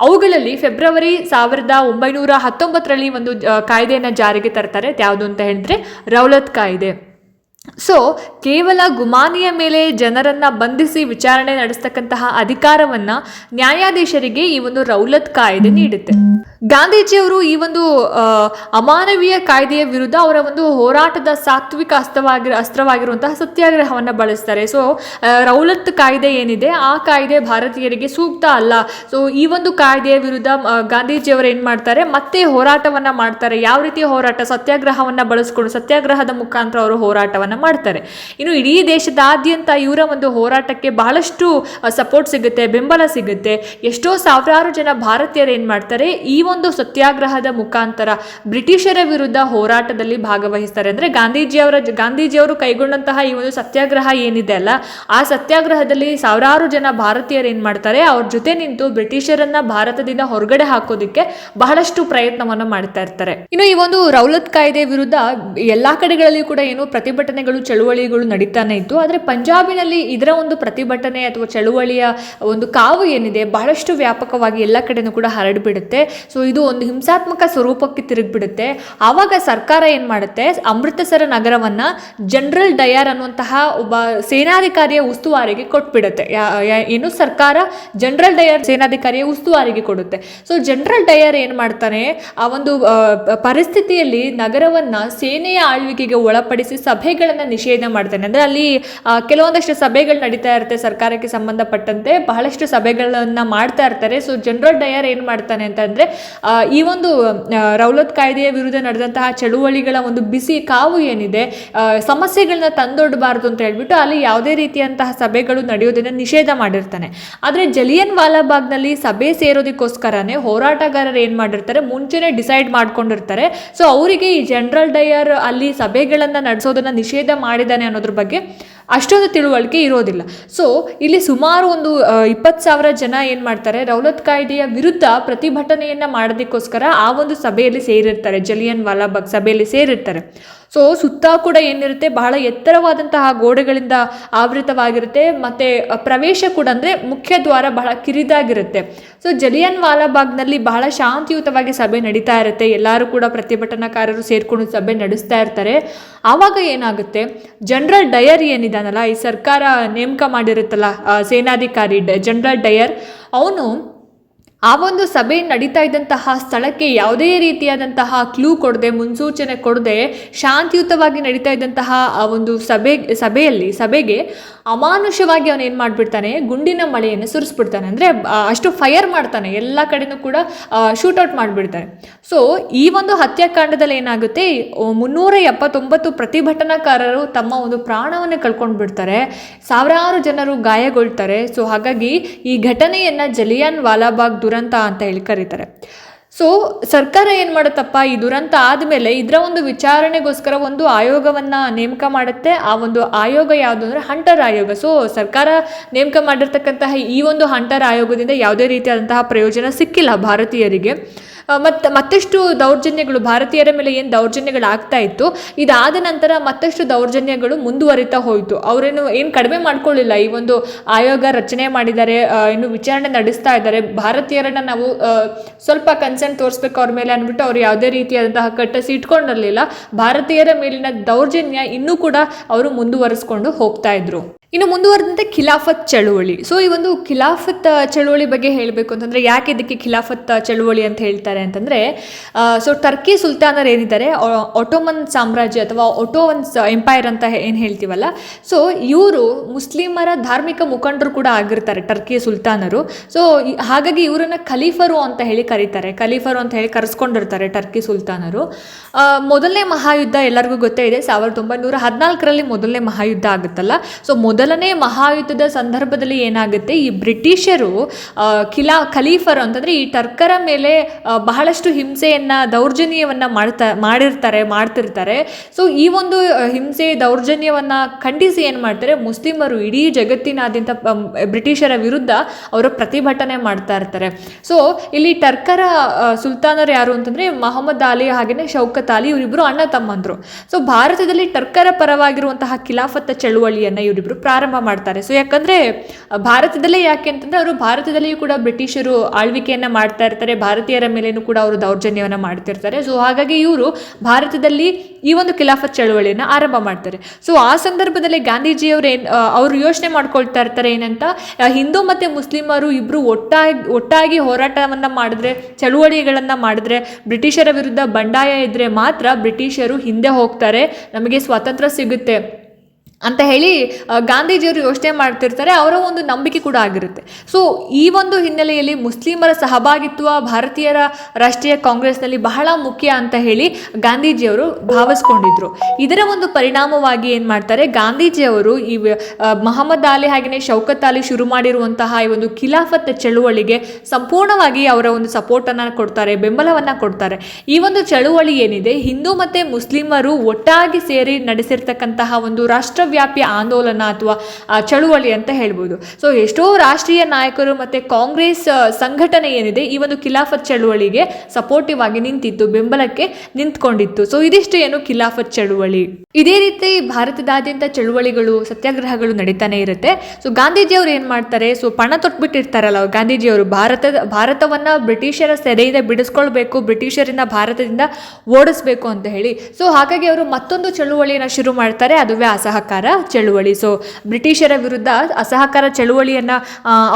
ಅವುಗಳಲ್ಲಿ ಫೆಬ್ರವರಿ ಸಾವಿರದ ಒಂಬೈನೂರ ಹತ್ತೊಂಬತ್ತರಲ್ಲಿ ಒಂದು ಕಾಯ್ದೆಯನ್ನು ಜಾರಿಗೆ ತರ್ತಾರೆ. ಯಾವುದು ಅಂತ ಹೇಳಿದ್ರೆ ರೌಲತ್ ಕಾಯ್ದೆ. ಸೊ ಕೇವಲ ಗುಮಾನಿಯ ಮೇಲೆ ಜನರನ್ನ ಬಂಧಿಸಿ ವಿಚಾರಣೆ ನಡೆಸ್ತಕ್ಕಂತಹ ಅಧಿಕಾರವನ್ನ ನ್ಯಾಯಾಧೀಶರಿಗೆ ಈ ಒಂದು ರೌಲತ್ ಕಾಯ್ದೆ ನೀಡುತ್ತೆ. ಗಾಂಧೀಜಿಯವರು ಈ ಒಂದು ಅಮಾನವೀಯ ಕಾಯ್ದೆಯ ವಿರುದ್ಧ ಅವರ ಒಂದು ಹೋರಾಟದ ಸಾತ್ವಿಕ ಅಸ್ತ್ರವಾಗಿ ಅಸ್ತ್ರವಾಗಿರುವಂತಹ ಸತ್ಯಾಗ್ರಹವನ್ನು ಬಳಸ್ತಾರೆ. ಸೊ ರೌಲತ್ ಕಾಯ್ದೆ ಏನಿದೆ? ಆ ಕಾಯ್ದೆ ಭಾರತೀಯರಿಗೆ ಸೂಕ್ತ ಅಲ್ಲ. ಸೊ ಈ ಒಂದು ಕಾಯ್ದೆಯ ವಿರುದ್ಧ ಗಾಂಧೀಜಿಯವರು ಏನು ಮಾಡ್ತಾರೆ? ಮತ್ತೆ ಹೋರಾಟವನ್ನ ಮಾಡ್ತಾರೆ. ಯಾವ ರೀತಿಯ ಹೋರಾಟ? ಸತ್ಯಾಗ್ರಹವನ್ನ ಬಳಸ್ಕೊಂಡು, ಸತ್ಯಾಗ್ರಹದ ಮುಖಾಂತರ ಅವರು ಹೋರಾಟವನ್ನ ಮಾಡ್ತಾರೆ. ಇನ್ನು ಇಡೀ ದೇಶದಾದ್ಯಂತ ಇವರ ಒಂದು ಹೋರಾಟಕ್ಕೆ ಬಹಳಷ್ಟು ಸಪೋರ್ಟ್ ಸಿಗುತ್ತೆ, ಬೆಂಬಲ ಸಿಗುತ್ತೆ. ಎಷ್ಟೋ ಸಾವಿರಾರು ಜನ ಭಾರತೀಯರು ಏನು ಮಾಡ್ತಾರೆ, ಈ ಒಂದು ಸತ್ಯಾಗ್ರಹದ ಮುಖಾಂತರ ಬ್ರಿಟಿಷರ ವಿರುದ್ಧ ಹೋರಾಟದಲ್ಲಿ ಭಾಗವಹಿಸ್ತಾರೆ. ಅಂದರೆ ಗಾಂಧೀಜಿಯವರ ಗಾಂಧೀಜಿಯವರು ಕೈಗೊಂಡಂತಹ ಈ ಒಂದು ಸತ್ಯಾಗ್ರಹ ಏನಿದೆ ಅಲ್ಲ, ಆ ಸತ್ಯಾಗ್ರಹದಲ್ಲಿ ಸಾವಿರಾರು ಜನ ಭಾರತೀಯರು ಏನು ಮಾಡ್ತಾರೆ, ಅವ್ರ ಜೊತೆ ನಿಂತು ಬ್ರಿಟಿಷರನ್ನ ಭಾರತದಿಂದ ಹೊರಗಡೆ ಹಾಕೋದಕ್ಕೆ ಬಹಳಷ್ಟು ಪ್ರಯತ್ನವನ್ನು ಮಾಡ್ತಾ ಇರ್ತಾರೆ. ಇನ್ನು ಈ ಒಂದು ರೌಲತ್ ಕಾಯ್ದೆ ವಿರುದ್ಧ ಎಲ್ಲಾ ಕಡೆಗಳಲ್ಲಿ ಕೂಡ ಏನು ಪ್ರತಿಭಟನೆಗಳು ಚಳುವಳಿಗಳು ನಡೀತಾನೆ ಇತ್ತು. ಆದರೆ ಪಂಜಾಬಿನಲ್ಲಿ ಇದರ ಒಂದು ಪ್ರತಿಭಟನೆ ಅಥವಾ ಚಳುವಳಿಯ ಒಂದು ಕಾವು ಏನಿದೆ, ಬಹಳಷ್ಟು ವ್ಯಾಪಕವಾಗಿ ಎಲ್ಲ ಕಡೆನೂ ಕೂಡ ಹರಡಿಬಿಡುತ್ತೆ ಸೊ ಇದು ಒಂದು ಹಿಂಸಾತ್ಮಕ ಸ್ವರೂಪಕ್ಕೆ ತಿರುಗಿಬಿಡುತ್ತೆ ಆವಾಗ ಸರ್ಕಾರ ಏನು ಮಾಡುತ್ತೆ? ಅಮೃತಸರ ನಗರವನ್ನು ಜನರಲ್ ಡಯರ್ ಅನ್ನುವಂತಹ ಒಬ್ಬ ಸೇನಾಧಿಕಾರಿಯ ಉಸ್ತುವಾರಿಗೆ ಕೊಟ್ಬಿಡುತ್ತೆ. ಏನು? ಸರ್ಕಾರ ಜನರಲ್ ಡಯರ್ ಸೇನಾಧಿಕಾರಿಯ ಉಸ್ತುವಾರಿಗೆ ಕೊಡುತ್ತೆ. ಸೊ ಜನರಲ್ ಡಯರ್ ಏನು ಮಾಡ್ತಾನೆ? ಆ ಒಂದು ಪರಿಸ್ಥಿತಿಯಲ್ಲಿ ನಗರವನ್ನು ಸೇನೆಯ ಆಳ್ವಿಕೆಗೆ ಒಳಪಡಿಸಿ ಸಭೆಗಳನ್ನು ನಿಷೇಧ ಮಾಡ್ತಾನೆ. ಅಂದ್ರೆ ಅಲ್ಲಿ ಕೆಲವೊಂದಷ್ಟು ಸಭೆಗಳು ನಡೀತಾ ಇರುತ್ತೆ ಸರ್ಕಾರಕ್ಕೆ ಸಂಬಂಧಪಟ್ಟಂತೆ. ಬಹಳಷ್ಟು ಸಭೆಗಳನ್ನು ಮಾಡ್ತಾ ಇರ್ತಾರೆ. ಸೊ ಜನರಲ್ ಡಯರ್ ಏನು ಮಾಡ್ತಾನೆ ಅಂತಂದ್ರೆ ಈ ಒಂದು ರೌಲತ್ ಕಾಯ್ದೆಯ ವಿರುದ್ಧ ನಡೆದಂತಹ ಚಳುವಳಿಗಳ ಒಂದು ಬಿಸಿ ಕಾವು ಏನಿದೆ ಸಮಸ್ಯೆಗಳನ್ನ ತಂದೊಡ್ಡಬಾರ್ದು ಅಂತ ಹೇಳ್ಬಿಟ್ಟು ಅಲ್ಲಿ ಯಾವುದೇ ರೀತಿಯಂತಹ ಸಭೆಗಳು ನಡೆಯೋದನ್ನ ನಿಷೇಧ ಮಾಡಿರ್ತಾನೆ. ಆದರೆ ಜಲಿಯನ್ ವಾಲಾಬಾಗ್ನಲ್ಲಿ ಸಭೆ ಸೇರೋದಕ್ಕೋಸ್ಕರನೇ ಹೋರಾಟಗಾರರು ಏನು ಮಾಡಿರ್ತಾರೆ, ಮುಂಚೆನೇ ಡಿಸೈಡ್ ಮಾಡ್ಕೊಂಡಿರ್ತಾರೆ. ಸೊ ಅವರಿಗೆ ಈ ಜನರಲ್ ಡಯರ್ ಅಲ್ಲಿ ಸಭೆಗಳನ್ನು ನಡೆಸೋದನ್ನ ನಿಷೇಧ ಮಾಡಿದ್ದಾನೆ ಅನ್ನೋದ್ರ ಬಗ್ಗೆ ಅಷ್ಟೊಂದು ತಿಳುವಳಿಕೆ ಇರೋದಿಲ್ಲ. ಸೊ ಇಲ್ಲಿ ಸುಮಾರು ಒಂದು ಇಪ್ಪತ್ತು ಸಾವಿರ ಜನ ಏನು ಮಾಡ್ತಾರೆ, ರೌಲತ್ ಕಾಯ್ದೆಯ ವಿರುದ್ಧ ಪ್ರತಿಭಟನೆಯನ್ನು ಮಾಡೋದಕ್ಕೋಸ್ಕರ ಆ ಒಂದು ಸಭೆಯಲ್ಲಿ ಸೇರಿರ್ತಾರೆ ಜಲಿಯನ್ ವಾಲಾಬಾಗ್ ಸಭೆಯಲ್ಲಿ ಸೇರಿರ್ತಾರೆ. ಸೊ ಸುತ್ತ ಕೂಡ ಏನಿರುತ್ತೆ, ಬಹಳ ಎತ್ತರವಾದಂತಹ ಗೋಡೆಗಳಿಂದ ಆವೃತವಾಗಿರುತ್ತೆ, ಮತ್ತು ಪ್ರವೇಶ ಕೂಡ ಅಂದರೆ ಮುಖ್ಯ ದ್ವಾರ ಬಹಳ ಕಿರಿದಾಗಿರುತ್ತೆ. ಸೊ ಜಲಿಯನ್ ವಾಲಾಬಾಗ್ನಲ್ಲಿ ಬಹಳ ಶಾಂತಿಯುತವಾಗಿ ಸಭೆ ನಡೀತಾ ಇರುತ್ತೆ. ಎಲ್ಲರೂ ಕೂಡ ಪ್ರತಿಭಟನಾಕಾರರು ಸೇರ್ಕೊಂಡು ಸಭೆ ನಡೆಸ್ತಾ ಇರ್ತಾರೆ. ಆವಾಗ ಏನಾಗುತ್ತೆ ಜನರಲ್ ಡಯರ್ ಏನಿದಾನಲ್ಲ, ಈ ಸರ್ಕಾರ ನೇಮಕ ಮಾಡಿರುತ್ತಲ್ಲ ಸೇನಾಧಿಕಾರಿ ಜನರಲ್ ಡಯರ್ ಅವನು ಆ ಒಂದು ಸಭೆ ನಡೀತಾ ಇದ್ದಂತಹ ಸ್ಥಳಕ್ಕೆ ಯಾವುದೇ ರೀತಿಯಾದಂತಹ ಕ್ಲೂ ಕೊಡದೆ, ಮುನ್ಸೂಚನೆ ಕೊಡದೆ ಶಾಂತಿಯುತವಾಗಿ ನಡೀತಾ ಇದ್ದಂತಹ ಆ ಒಂದು ಸಭೆ, ಸಭೆಯಲ್ಲಿ, ಸಭೆಗೆ ಅಮಾನುಷವಾಗಿ ಅವನು ಏನು ಮಾಡಿಬಿಡ್ತಾನೆ, ಗುಂಡಿನ ಮಳೆಯನ್ನು ಸುರಿಸ್ಬಿಡ್ತಾನೆ. ಅಂದರೆ ಅಷ್ಟು ಫೈರ್ ಮಾಡ್ತಾನೆ. ಎಲ್ಲ ಕಡೆಯೂ ಕೂಡ ಶೂಟೌಟ್ ಮಾಡಿಬಿಡ್ತಾನೆ. ಸೊ ಈ ಒಂದು ಹತ್ಯಾಕಾಂಡದಲ್ಲಿ ಏನಾಗುತ್ತೆ ಮುನ್ನೂರ ಎಪ್ಪತ್ತೊಂಬತ್ತು ಪ್ರತಿಭಟನಾಕಾರರು ತಮ್ಮ ಒಂದು ಪ್ರಾಣವನ್ನು ಕಳ್ಕೊಂಡು ಬಿಡ್ತಾರೆ ಸಾವಿರಾರು ಜನರು ಗಾಯಗೊಳ್ತಾರೆ. ಸೊ ಹಾಗಾಗಿ ಈ ಘಟನೆಯನ್ನು ಜಲಿಯಾನ್ ವಾಲಾಬಾಗ್ ದುರಂತ ಅಂತ ಹೇಳಿ ಕರೀತಾರೆ. ಸೊ ಸರ್ಕಾರ ಏನು ಮಾಡುತ್ತಪ್ಪ? ಈ ದುರಂತ ಆದಮೇಲೆ ಇದರ ಒಂದು ವಿಚಾರಣೆಗೋಸ್ಕರ ಒಂದು ಆಯೋಗವನ್ನು ನೇಮಕ ಮಾಡುತ್ತೆ. ಆ ಒಂದು ಆಯೋಗ ಯಾವುದು ಅಂದರೆ ಹಂಟರ್ ಆಯೋಗ. ಸೊ ಸರ್ಕಾರ ನೇಮಕ ಮಾಡಿರ್ತಕ್ಕಂತಹ ಈ ಒಂದು ಹಂಟರ್ ಆಯೋಗದಿಂದ ಯಾವುದೇ ರೀತಿಯಾದಂತಹ ಪ್ರಯೋಜನ ಸಿಕ್ಕಿಲ್ಲ ಭಾರತೀಯರಿಗೆ. ಮತ್ತು ಮತ್ತಷ್ಟು ದೌರ್ಜನ್ಯಗಳು, ಭಾರತೀಯರ ಮೇಲೆ ಏನು ದೌರ್ಜನ್ಯಗಳು ಆಗ್ತಾ ಇತ್ತು, ಇದಾದ ನಂತರ ಮತ್ತಷ್ಟು ದೌರ್ಜನ್ಯಗಳು ಮುಂದುವರಿತಾ ಹೋಯಿತು. ಅವರೇನು, ಏನು ಕಡಿಮೆ ಮಾಡ್ಕೊಳ್ಳಿಲ್ಲ. ಈ ಒಂದು ಆಯೋಗ ರಚನೆ ಮಾಡಿದ್ದಾರೆ ಇನ್ನು ವಿಚಾರಣೆ ನಡೆಸ್ತಾ ಇದ್ದಾರೆ. ಭಾರತೀಯರನ್ನ ನಾವು ಸ್ವಲ್ಪ ಕನ್ಸರ್ನ್ ತೋರಿಸ್ಬೇಕು ಅವ್ರ ಮೇಲೆ ಅಂದ್ಬಿಟ್ಟು ಅವ್ರು ಯಾವುದೇ ರೀತಿಯಾದಂತಹ ಕಟ್ಟಸಿ ಇಟ್ಕೊಂಡಿರಲಿಲ್ಲ ಭಾರತೀಯರ ಮೇಲಿನ ದೌರ್ಜನ್ಯ ಇನ್ನೂ ಕೂಡ ಅವರು ಮುಂದುವರಿಸ್ಕೊಂಡು ಹೋಗ್ತಾ ಇದ್ರು. ಇನ್ನು ಮುಂದುವರೆದಂತೆ ಖಿಲಾಫತ್ ಚಳುವಳಿ. ಸೊ ಈ ಒಂದು ಖಿಲಾಫತ್ ಚಳುವಳಿ ಬಗ್ಗೆ ಹೇಳಬೇಕು ಅಂತಂದರೆ ಯಾಕೆ ಇದಕ್ಕೆ ಖಿಲಾಫತ್ ಚಳುವಳಿ ಅಂತ ಹೇಳ್ತಾರೆ ಅಂತಂದರೆ ಸೊ ಟರ್ಕಿ ಸುಲ್ತಾನರು ಏನಿದ್ದಾರೆ ಆಟೋಮನ್ ಸಾಮ್ರಾಜ್ಯ ಅಥವಾ ಒಟೋವನ್ಸ್ ಎಂಪೈರ್ ಅಂತ ಏನು ಹೇಳ್ತೀವಲ್ಲ? ಸೊ ಇವರು ಮುಸ್ಲಿಮರ ಧಾರ್ಮಿಕ ಮುಖಂಡರು ಕೂಡ ಆಗಿರ್ತಾರೆ, ಟರ್ಕಿ ಸುಲ್ತಾನರು. ಸೊ ಹಾಗಾಗಿ ಇವರನ್ನು ಖಲೀಫರು ಅಂತ ಹೇಳಿ ಕರೀತಾರೆ, ಖಲೀಫರು ಅಂತ ಹೇಳಿ ಕರೆಸ್ಕೊಂಡಿರ್ತಾರೆ ಟರ್ಕಿ ಸುಲ್ತಾನರು. ಮೊದಲನೇ ಮಹಾಯುದ್ಧ ಎಲ್ಲರಿಗೂ ಗೊತ್ತೇ ಇದೆ, ಸಾವಿರದ ಒಂಬೈನೂರ ಹದಿನಾಲ್ಕರಲ್ಲಿ ಮೊದಲನೇ ಮಹಾಯುದ್ಧ ಆಗುತ್ತಲ್ಲ? ಸೊ ಮೊದಲ ಮೊದಲನೇ ಮಹಾಯುದ್ಧದ ಸಂದರ್ಭದಲ್ಲಿ ಏನಾಗುತ್ತೆ? ಈ ಬ್ರಿಟಿಷರು ಖಿಲಾ ಖಲೀಫರು ಅಂತಂದರೆ ಈ ಟರ್ಕರ ಮೇಲೆ ಬಹಳಷ್ಟು ಹಿಂಸೆಯನ್ನು, ದೌರ್ಜನ್ಯವನ್ನು ಮಾಡ್ತಾ, ಮಾಡಿರ್ತಾರೆ, ಮಾಡ್ತಿರ್ತಾರೆ. ಸೊ ಈ ಒಂದು ಹಿಂಸೆ, ದೌರ್ಜನ್ಯವನ್ನು ಖಂಡಿಸಿ ಏನು ಮಾಡ್ತಾರೆ? ಮುಸ್ಲಿಮರು ಇಡೀ ಜಗತ್ತಿನಾದ್ಯಂತ ಬ್ರಿಟಿಷರ ವಿರುದ್ಧ ಅವರು ಪ್ರತಿಭಟನೆ ಮಾಡ್ತಾ ಇರ್ತಾರೆ. ಸೊ ಇಲ್ಲಿ ಟರ್ಕರ ಸುಲ್ತಾನರು ಯಾರು ಅಂತಂದರೆ ಮೊಹಮ್ಮದ್ ಅಲಿ ಹಾಗೆಯೇ ಶೌಕತ್ ಅಲಿ ಇವರಿಬ್ಬರು ಅಣ್ಣ ತಮ್ಮಂದರು. ಸೊ ಭಾರತದಲ್ಲಿ ಟರ್ಕರ ಪರವಾಗಿರುವಂತಹ ಖಿಲಾಫತ್ ಚಳುವಳಿಯನ್ನು ಇವರಿಬ್ಬರು ಪ್ರಾರಂಭ ಮಾಡ್ತಾರೆ. ಸೊ ಯಾಕಂದರೆ ಭಾರತದಲ್ಲೇ ಯಾಕೆ ಅಂತಂದರೆ ಅವರು ಭಾರತದಲ್ಲಿಯೂ ಕೂಡ ಬ್ರಿಟಿಷರು ಆಳ್ವಿಕೆಯನ್ನು ಮಾಡ್ತಾ ಇರ್ತಾರೆ, ಭಾರತೀಯರ ಮೇಲೇನೂ ಕೂಡ ಅವರು ದೌರ್ಜನ್ಯವನ್ನು ಮಾಡ್ತಿರ್ತಾರೆ ಸೊ ಹಾಗಾಗಿ ಇವರು ಭಾರತದಲ್ಲಿ ಈ ಒಂದು ಖಿಲಾಫತ್ ಚಳುವಳಿಯನ್ನು ಆರಂಭ ಮಾಡ್ತಾರೆ. ಸೊ ಆ ಸಂದರ್ಭದಲ್ಲಿ ಗಾಂಧೀಜಿಯವರು ಏನು ಅವರು ಯೋಚನೆ ಮಾಡ್ಕೊಳ್ತಾ ಇರ್ತಾರೆ ಏನಂತ ಹಿಂದೂ ಮತ್ತು ಮುಸ್ಲಿಮರು ಇಬ್ಬರು ಒಟ್ಟಾಗಿ ಒಟ್ಟಾಗಿ ಹೋರಾಟವನ್ನು ಮಾಡಿದ್ರೆ, ಚಳುವಳಿಗಳನ್ನು ಮಾಡಿದ್ರೆ, ಬ್ರಿಟಿಷರ ವಿರುದ್ಧ ಬಂಡಾಯ ಇದ್ದರೆ ಮಾತ್ರ ಬ್ರಿಟಿಷರು ಹಿಂದೆ ಹೋಗ್ತಾರೆ, ನಮಗೆ ಸ್ವಾತಂತ್ರ್ಯ ಸಿಗುತ್ತೆ. ಅಂತ ಹೇಳಿ ಗಾಂಧೀಜಿಯವರು ಯೋಚನೆ ಮಾಡ್ತಿರ್ತಾರೆ, ಅವರ ಒಂದು ನಂಬಿಕೆ ಕೂಡ ಆಗಿರುತ್ತೆ. ಸೊ ಈ ಒಂದು ಹಿನ್ನೆಲೆಯಲ್ಲಿ ಮುಸ್ಲಿಮರ ಸಹಭಾಗಿತ್ವ ಭಾರತೀಯರ ರಾಷ್ಟ್ರೀಯ ಕಾಂಗ್ರೆಸ್ನಲ್ಲಿ ಬಹಳ ಮುಖ್ಯ ಅಂತ ಹೇಳಿ ಗಾಂಧೀಜಿಯವರು ಭಾವಿಸ್ಕೊಂಡಿದ್ರು. ಇದರ ಒಂದು ಪರಿಣಾಮವಾಗಿ ಏನು ಮಾಡ್ತಾರೆ, ಗಾಂಧೀಜಿಯವರು ಈ ಮಹಮ್ಮದ್ ಅಲಿ ಹಾಗೆಯೇ ಶೌಕತ್ ಅಲಿ ಶುರು ಮಾಡಿರುವಂತಹ ಈ ಒಂದು ಖಿಲಾಫತ್ ಚಳುವಳಿಗೆ ಸಂಪೂರ್ಣವಾಗಿ ಅವರ ಒಂದು ಸಪೋರ್ಟನ್ನು ಕೊಡ್ತಾರೆ, ಬೆಂಬಲವನ್ನು ಕೊಡ್ತಾರೆ. ಈ ಒಂದು ಚಳುವಳಿ ಏನಿದೆ, ಹಿಂದೂ ಮತ್ತು ಮುಸ್ಲಿಮರು ಒಟ್ಟಾಗಿ ಸೇರಿ ನಡೆಸಿರ್ತಕ್ಕಂತಹ ಒಂದು ರಾಷ್ಟ್ರವ್ಯಾಪಿ ಆಂದೋಲನ ಅಥವಾ ಚಳುವಳಿ ಅಂತ ಹೇಳ್ಬೋದು. ಸೊ ಎಷ್ಟೋ ರಾಷ್ಟ್ರೀಯ ನಾಯಕರು ಮತ್ತು ಕಾಂಗ್ರೆಸ್ ಸಂಘಟನೆ ಏನಿದೆ, ಈ ಒಂದು ಖಿಲಾಫತ್ ಚಳುವಳಿಗೆ ಸಪೋರ್ಟಿವ್ ಆಗಿ ನಿಂತಿತ್ತು, ಬೆಂಬಲಕ್ಕೆ ನಿಂತ್ಕೊಂಡಿತ್ತು. ಸೊ ಇದಿಷ್ಟು ಏನು ಖಿಲಾಫತ್ ಚಳುವಳಿ. ಇದೇ ರೀತಿ ಭಾರತದಾದ್ಯಂತ ಚಳುವಳಿಗಳು, ಸತ್ಯಾಗ್ರಹಗಳು ನಡೀತಾನೆ ಇರುತ್ತೆ. ಸೊ ಗಾಂಧೀಜಿಯವರು ಏನು ಮಾಡ್ತಾರೆ? ಸೊ ಪಣ ತೊಟ್ಬಿಟ್ಟಿರ್ತಾರಲ್ಲ ಅವ್ರು ಗಾಂಧೀಜಿಯವರು, ಭಾರತದ, ಭಾರತವನ್ನು ಬ್ರಿಟಿಷರ ಸೆರೆಯಿಂದ ಬಿಡಿಸ್ಕೊಳ್ಬೇಕು, ಬ್ರಿಟಿಷರಿಂದ ಭಾರತದಿಂದ ಓಡಿಸ್ಬೇಕು ಅಂತ ಹೇಳಿ. ಸೊ ಹಾಗಾಗಿ ಅವರು ಮತ್ತೊಂದು ಚಳುವಳಿಯನ್ನು ಶುರು ಮಾಡ್ತಾರೆ, ಅದುವೇ ಅಸಹಕಾರ. ಚಳುವಳಿ. ಸೊ ಬ್ರಿಟಿಷರ ವಿರುದ್ಧ ಅಸಹಕಾರ ಚಳುವಳಿಯನ್ನು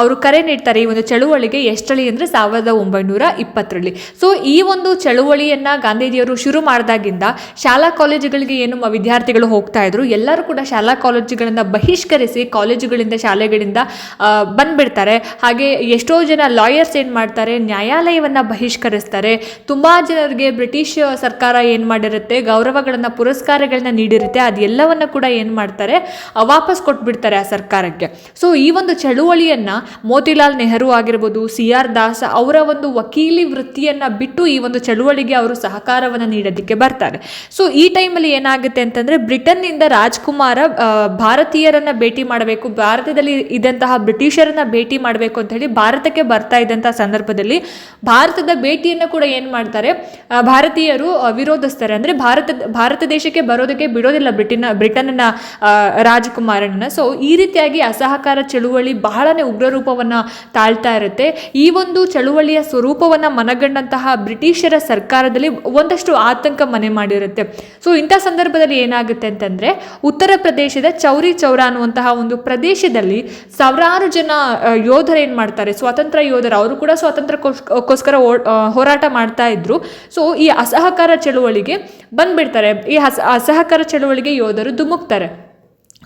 ಅವರು ಕರೆ ನೀಡ್ತಾರೆ ಈ ಒಂದು ಚಳುವಳಿಗೆ ಎಷ್ಟಳಿ ಅಂದರೆ ಸಾವಿರದ ಒಂಬೈನೂರ ಇಪ್ಪತ್ತರಲ್ಲಿ. ಸೊ ಈ ಒಂದು ಚಳುವಳಿಯನ್ನು ಗಾಂಧೀಜಿಯವರು ಶುರು ಮಾಡಿದಾಗಿಂದ ಶಾಲಾ ಕಾಲೇಜುಗಳಿಗೆ ಏನು ವಿದ್ಯಾರ್ಥಿಗಳು ಹೋಗ್ತಾ ಇದ್ರು, ಎಲ್ಲರೂ ಕೂಡ ಶಾಲಾ ಕಾಲೇಜುಗಳನ್ನು ಬಹಿಷ್ಕರಿಸಿ ಕಾಲೇಜುಗಳಿಂದ ಶಾಲೆಗಳಿಂದ ಬಂದ್ಬಿಡ್ತಾರೆ. ಹಾಗೆ ಎಷ್ಟೋ ಜನ ಲಾಯರ್ಸ್ ಏನು ಮಾಡ್ತಾರೆ, ನ್ಯಾಯಾಲಯವನ್ನು ಬಹಿಷ್ಕರಿಸ್ತಾರೆ. ತುಂಬ ಜನರಿಗೆ ಬ್ರಿಟಿಷ್ ಸರ್ಕಾರ ಏನು ಮಾಡಿರುತ್ತೆ, ಗೌರವಗಳನ್ನು, ಪುರಸ್ಕಾರಗಳನ್ನ ನೀಡಿರುತ್ತೆ, ಅದೆಲ್ಲವನ್ನು ಕೂಡ ಏನು ಮಾಡ್ತಾರೆ ಆ, ವಾಪಸ್ ಕೊಟ್ಬಿಡ್ತಾರೆ ಆ ಸರ್ಕಾರಕ್ಕೆ. ಸೊ ಈ ಒಂದು ಚಳುವಳಿಯನ್ನು ಮೋತಿಲಾಲ್ ನೆಹರು ಆಗಿರ್ಬೋದು ಸಿ ಆರ್ ದಾಸ್ ಅವರ ಒಂದು ವಕೀಲಿ ವೃತ್ತಿಯನ್ನು ಬಿಟ್ಟು ಈ ಒಂದು ಚಳುವಳಿಗೆ ಅವರು ಸಹಕಾರವನ್ನು ನೀಡೋದಕ್ಕೆ ಬರ್ತಾರೆ. ಸೊ ಈ ಟೈಮಲ್ಲಿ ಏನಾಗುತ್ತೆ ಅಂತಂದರೆ ಬ್ರಿಟನ್ನಿಂದ ರಾಜ್ಕುಮಾರ ಭಾರತೀಯರನ್ನು ಭೇಟಿ ಮಾಡಬೇಕು ಭಾರತದಲ್ಲಿ ಇದ್ದಂತಹ ಬ್ರಿಟಿಷರನ್ನ ಭೇಟಿ ಮಾಡಬೇಕು ಅಂತ ಹೇಳಿ ಭಾರತಕ್ಕೆ ಬರ್ತಾ ಇದ್ದಂತಹ ಸಂದರ್ಭದಲ್ಲಿ ಭಾರತದ ಭೇಟಿಯನ್ನು ಕೂಡ ಏನು ಮಾಡ್ತಾರೆ ಭಾರತೀಯರು ವಿರೋಧಿಸ್ತಾರೆ. ಅಂದರೆ ಭಾರತ ಭಾರತ ದೇಶಕ್ಕೆ ಬರೋದಕ್ಕೆ ಬಿಡೋದಿಲ್ಲ ಬ್ರಿಟನ್ ಬ್ರಿಟನ್ನ ರಾಜಕುಮಾರನನ್ನ. ಸೊ ಈ ರೀತಿಯಾಗಿ ಅಸಹಕಾರ ಚಳುವಳಿ ಬಹಳನೇ ಉಗ್ರ ರೂಪವನ್ನು ತಾಳ್ತಾ ಇರುತ್ತೆ. ಈ ಒಂದು ಚಳುವಳಿಯ ಸ್ವರೂಪವನ್ನು ಮನಗಂಡಂತಹ ಬ್ರಿಟಿಷರ ಸರ್ಕಾರದಲ್ಲಿ ಒಂದಷ್ಟು ಆತಂಕ ಮನೆ ಮಾಡಿರುತ್ತೆ. ಸೊ ಇಂಥ ಸಂದರ್ಭದಲ್ಲಿ ಏನಾಗುತ್ತೆ ಅಂತಂದರೆ, ಉತ್ತರ ಪ್ರದೇಶದ ಚೌರಿ ಚೌರ ಅನ್ನುವಂತಹ ಒಂದು ಪ್ರದೇಶದಲ್ಲಿ ಸಾವಿರಾರು ಜನ ಯೋಧರು ಏನು ಮಾಡ್ತಾರೆ ಸ್ವಾತಂತ್ರ್ಯ ಯೋಧರು, ಅವರು ಕೂಡ ಸ್ವಾತಂತ್ರ್ಯಕ್ಕೋಸ್ಕರ ಹೋರಾಟ ಮಾಡ್ತಾ ಇದ್ರು. ಸೊ ಈ ಅಸಹಕಾರ ಚಳುವಳಿಗೆ ಬಂದ್ಬಿಡ್ತಾರೆ. ಈ ಅಸ, ಅಸಹಕಾರ ಚಳುವಳಿಗೆ ಯೋಧರು ಧುಮುಕ್ತಾರೆ.